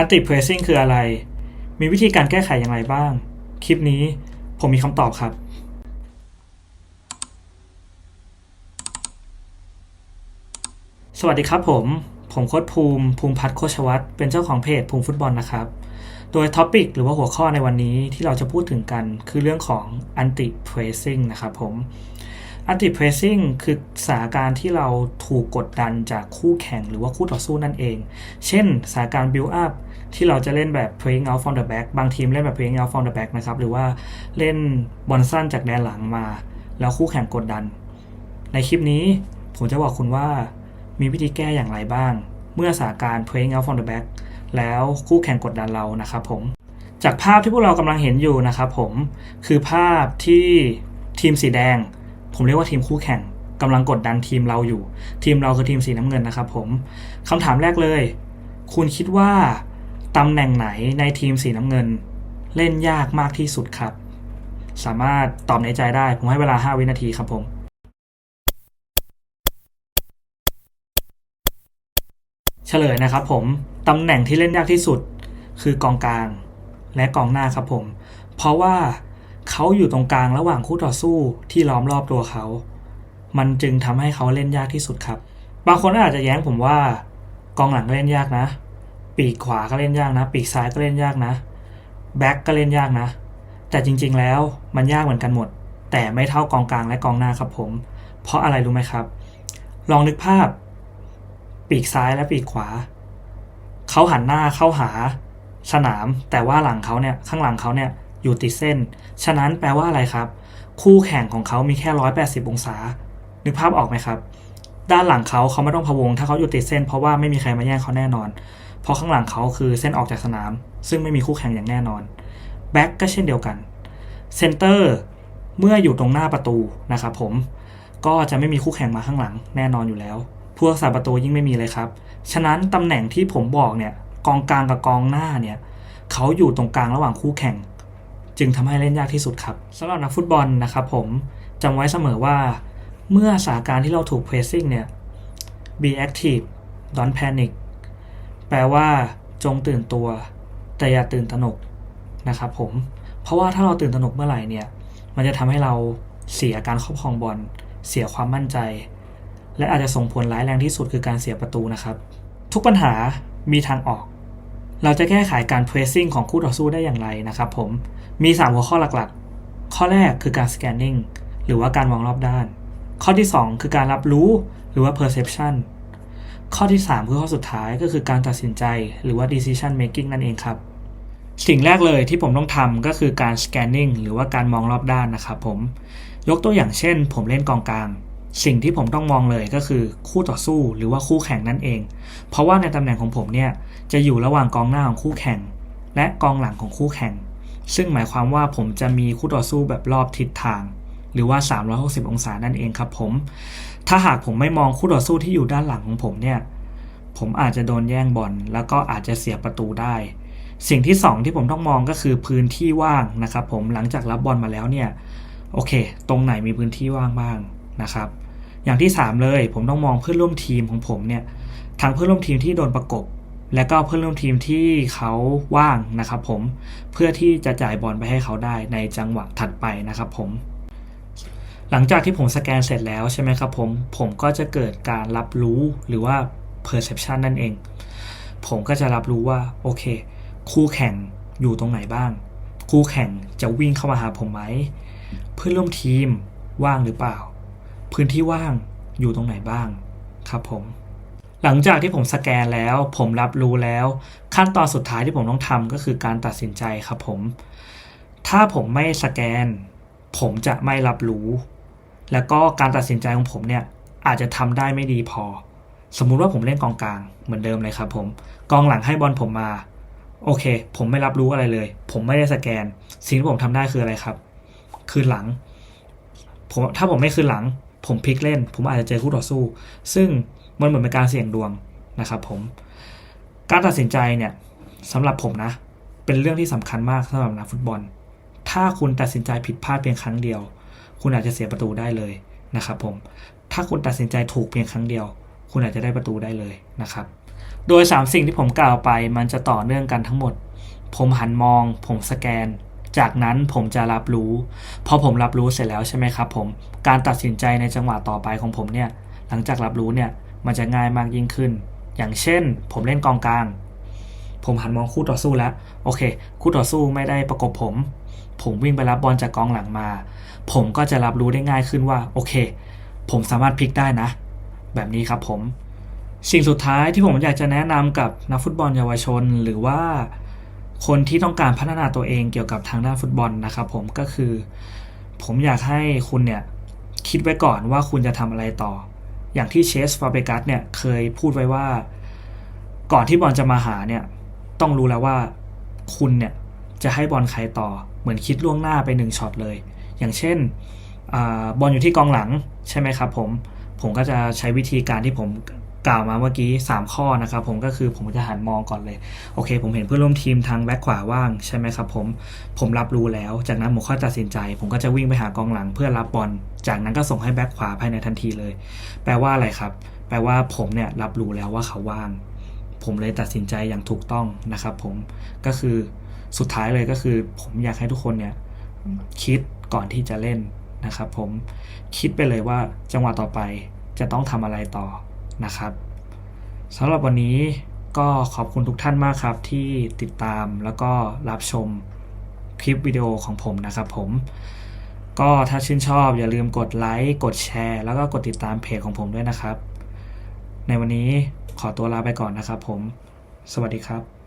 anti pressing คืออะไร มีวิธีการแก้ไขอย่างไรบ้าง คลิปนี้ผมมีคำตอบครับ สวัสดีครับผม ผมโค้ชภูมิ ภูมิพัฒน์โคชวัตรเป็นเจ้าของเพจภูมิฟุตบอลนะครับ โดยท็อปิกหรือว่าหัวข้อในวันนี้ที่เราจะพูดถึงกันคือเรื่องของ anti pressing นะครับผม anti pressing คือสถานการณ์ที่เราถูกกดดันจากคู่แข่งหรือว่าคู่ต่อสู้นั่นเอง เช่นสถานการณ์ build up ที่เราจะเล่นแบบ playing out from the back บางทีมเล่นแบบ playing out from the back นะครับ หรือว่าเล่นบอลสั้นจากแดนหลังมา แล้วคู่แข่งกดดัน ในคลิปนี้ผมจะบอกคุณว่ามีวิธีแก้อย่างไรบ้าง เมื่อสถานการ playing out from the back แล้วคู่แข่งกดดันเรานะครับผม จากภาพที่พวกเรากำลังเห็นอยู่นะครับผมคือภาพที่ทีมสีแดง ผมเรียกว่าทีมคู่แข่งกำลังกดดันทีมเราอยู่ ทีมเราคือทีมสีน้ำเงินนะครับผมคำถามแรกเลย คุณคิดว่า ตำแหน่งไหนในทีมสีน้ำเงิน เล่นยากมากที่สุดครับ สามารถตอบในใจได้ ผมให้เวลา 5 วินาทีครับผมเฉลยนะครับผม ตำแหน่งที่เล่นยากที่สุดคือกองกลาง และกองหน้าครับผม เพราะว่าเขาอยู่ตรงกลางระหว่างคู่ต่อสู้ที่ล้อมรอบตัวเขา มันจึงทำให้เขาเล่นยากที่สุดครับ บางคนอาจจะแย้งผมว่ากองหลังเล่นยากนะ ปีกขวาก็เล่นยากนะ ปีกซ้ายก็เล่นยากนะแบ็กก็เล่นยากนะ แต่จริงๆแล้วมันยากเหมือนกันหมด แต่ไม่เท่ากองกลางและกองหน้าครับผม เพราะอะไรรู้ไหมครับ ลองนึกภาพ ปีกซ้ายและปีกขวา เขาหันหน้าเข้าหา สนาม แต่ว่าหลังเขาเนี่ยข้างหลังเขาเนี่ยอยู่ติดเส้น ฉะนั้นแปลว่าอะไรครับ คู่แข่งของเขามีแค่ 180 องศา นึกภาพออกไหมครับ ด้านหลังเขาเขาไม่ต้องพะวง ถ้าเขาอยู่ติดเส้น เพราะว่าไม่มีใครมาแย่งเขาแน่นอน เพราะข้างหลังเขาคือเส้นออกจากสนาม ซึ่งไม่มีคู่แข่งอย่างแน่นอนแบ็กก็เช่นเดียวกันเซนเตอร์เมื่ออยู่ตรงหน้าประตูนะครับผมก็จะไม่มีคู่แข่งมาข้างหลังแน่นอนอยู่แล้วผู้รักษาประตูยิ่งไม่มีเลยครับ ฉะนั้นตำแหน่งที่ผมบอกเนี่ยกองกลางกับกองหน้าเนี่ยเขาอยู่ตรงกลางระหว่างคู่แข่ง จึงทำให้เล่นยากที่สุดครับสำหรับนักฟุตบอลนะครับผมจำไว้เสมอว่า เมื่อสถานการณ์ที่เราถูก pressing เนี่ย be active don't panic แปลว่า จงตื่นตัว แต่อย่าตื่นตระหนกนะครับผม เพราะว่าถ้าเราตื่นตระหนกเมื่อไหร่เนี่ย มันจะทำให้เราเสียการครอบครองบอลเสียความมั่นใจ และอาจจะส่งผลร้ายแรงที่สุดคือการเสียประตูนะครับ ทุกปัญหามีทางออก เราจะแก้ไขการ pressing ของคู่ต่อสู้ได้อย่างไรนะครับผม มี 3 หัวข้อหลักๆ ข้อแรกคือการ scanning หรือว่าการมองรอบด้าน ข้อที่ 2 คือการรับรู้หรือว่า perception ข้อที่ 3 คือข้อสุดท้ายก็คือการตัดสินใจหรือว่า decision making นั่นเองครับ สิ่งแรกเลยที่ผมต้องทำก็คือการ scanning หรือว่าการมองรอบด้านนะครับผมยกตัวอย่างเช่น ผมเล่นกองกลาง สิ่งที่ผมต้องมองเลยก็คือคู่ต่อสู้หรือว่าคู่แข่งนั่นเอง เพราะว่าในตำแหน่งของผมเนี่ยจะอยู่ระหว่างกองหน้าของคู่แข่ง และกองหลังของคู่แข่ง ซึ่งหมายความว่าผมจะมีคู่ต่อสู้แบบรอบทิศทาง หรือว่า 360 องศานั่นเองครับผม ถ้าหากผมไม่มองคู่ต่อสู้ที่อยู่ด้านหลังของผมเนี่ย ผมอาจจะโดนแย่งบอลแล้วก็อาจจะเสียประตูได้ สิ่งที่ 2 ที่ผมต้องมองก็คือพื้นที่ว่างนะครับ ผมหลังจากรับบอลมาแล้วเนี่ย โอเค ตรงไหนมีพื้นที่ว่างบ้างนะครับ อย่างที่ 3 เลยผมต้องมองเพื่อนร่วมทีมของผมเนี่ยทั้งเพื่อนร่วมทีมที่โดนประกบ และก็เพื่อนร่วมทีมที่เขาว่างนะครับ ผมเพื่อที่จะจ่ายบอลไปให้เขาได้ในจังหวะถัดไปนะครับ ผม หลังจากที่ผมสแกนเสร็จแล้วใช่ไหมครับผม ผมก็จะเกิดการรับรู้หรือว่า perception นั่นเอง ผมก็จะรับรู้ว่า โอเค คู่แข่งอยู่ตรงไหนบ้าง คู่แข่งจะวิ่งเข้ามาหาผมไหม เพื่อนร่วมทีมว่างหรือเปล่า พื้นที่ว่างอยู่ตรงไหนบ้างครับผม หลังจากที่ผมสแกนแล้ว ผมรับรู้แล้ว ขั้นตอนสุดท้ายที่ผมต้องทำก็คือการตัดสินใจครับผม ถ้าผมไม่สแกน ผมจะไม่รับรู้ แล้วก็การตัดสินใจของผมเนี่ยอาจจะทำได้ไม่ดีพอ สมมุติว่าผมเล่นกองกลางเหมือนเดิมเลยครับผมกองหลังให้บอลผมมา โอเค ผมไม่รับรู้อะไรเลย ผมไม่ได้สแกน สิ่งที่ผมทำได้คืออะไรครับ คืนหลังผมถ้าผมไม่คืนหลัง ผมพลิกเล่น ผมอาจจะเจอคู่ต่อสู้ ซึ่งมันเหมือนเป็นการเสี่ยงดวงนะครับผม การตัดสินใจเนี่ยสำหรับผมนะ เป็นเรื่องที่สำคัญมากสำหรับนักฟุตบอล ถ้าคุณตัดสินใจผิดพลาดเพียงครั้งเดียว คุณอาจจะเสียประตูได้เลยนะครับผม ถ้าคุณตัดสินใจถูกเพียงครั้งเดียว คุณอาจจะได้ประตูได้เลยนะครับ โดย 3 สิ่งที่ผมกล่าวไปมันจะต่อเนื่องกันทั้งหมด ผมหันมอง ผมสแกน จากนั้นผมจะรับรู้ พอผมรับรู้เสร็จแล้วใช่ไหมครับผม การตัดสินใจในจังหวะต่อไปของผมเนี่ย หลังจากรับรู้เนี่ย มันจะง่ายมากยิ่งขึ้น อย่างเช่น ผมเล่นกองกลาง ผมหันมองคู่ต่อสู้แล้ว โอเค คู่ต่อสู้ไม่ได้ประกบผม ผมวิ่งไปรับบอลจากกองหลังมา ผมก็จะรับรู้ได้ง่ายขึ้นว่า โอเค ผมสามารถพลิกได้นะ แบบนี้ครับผม สิ่งสุดท้ายที่ผมอยากจะแนะนำกับนักฟุตบอลเยาวชน หรือว่าคนที่ต้องการพัฒนาตัวเองเกี่ยวกับทางด้านฟุตบอลนะครับผมก็คือ ผมอยากให้คุณเนี่ยคิดไว้ก่อนว่าคุณจะทำอะไรต่อ อย่างที่เชสฟาเบกัสเนี่ยเคยพูดไว้ว่า ก่อนที่บอลจะมาหาเนี่ย ต้องรู้แล้วว่าคุณเนี่ยจะให้บอลใครต่อเหมือนคิดล่วงหน้าไปหนึ่งช็อตเลย อย่างเช่นอบอลอยู่ที่กองหลังใช่ไหมครับผมผมก็จะใช้วิธีการที่ผมกล่าวมาเมื่อกี้ 3 ข้อนะครับผมก็คือผมจะหันมองก่อนเลย โอเค ผมเห็นเพื่อนร่วมทีมทางแบ็คขวาว่างใช่ไหมครับผมผมรับรู้แล้ว จากนั้นผมค่อยตัดสินใจ ผมก็จะวิ่งไปหากองหลังเพื่อรับบอลจากนั้นก็ส่งให้แบ็คขวาภายในทันทีเลย แปลว่าอะไรครับ แปลว่าผมเนี่ยรับรู้แล้วว่าเขาว่าง ผมเลยตัดสินใจอย่างถูกต้องนะครับผมก็คือสุดท้ายเลยก็คือ ผมอยากให้ทุกคนเนี่ยคิดก่อนที่จะเล่นนะครับ ผมคิดไปเลยว่าจังหวะต่อไปจะต้องทำอะไรต่อนะครับสำหรับวันนี้ก็ขอบคุณทุกท่านมากครับที่ติดตามแล้วก็รับชมคลิปวิดีโอของผมนะครับผมก็ถ้าชื่นชอบอย่าลืมกดไลค์กดแชร์ แล้วก็กดติดตามเพจของผมด้วยนะครับ ในวันนี้ขอตัวลาไปก่อนนะครับผม สวัสดีครับ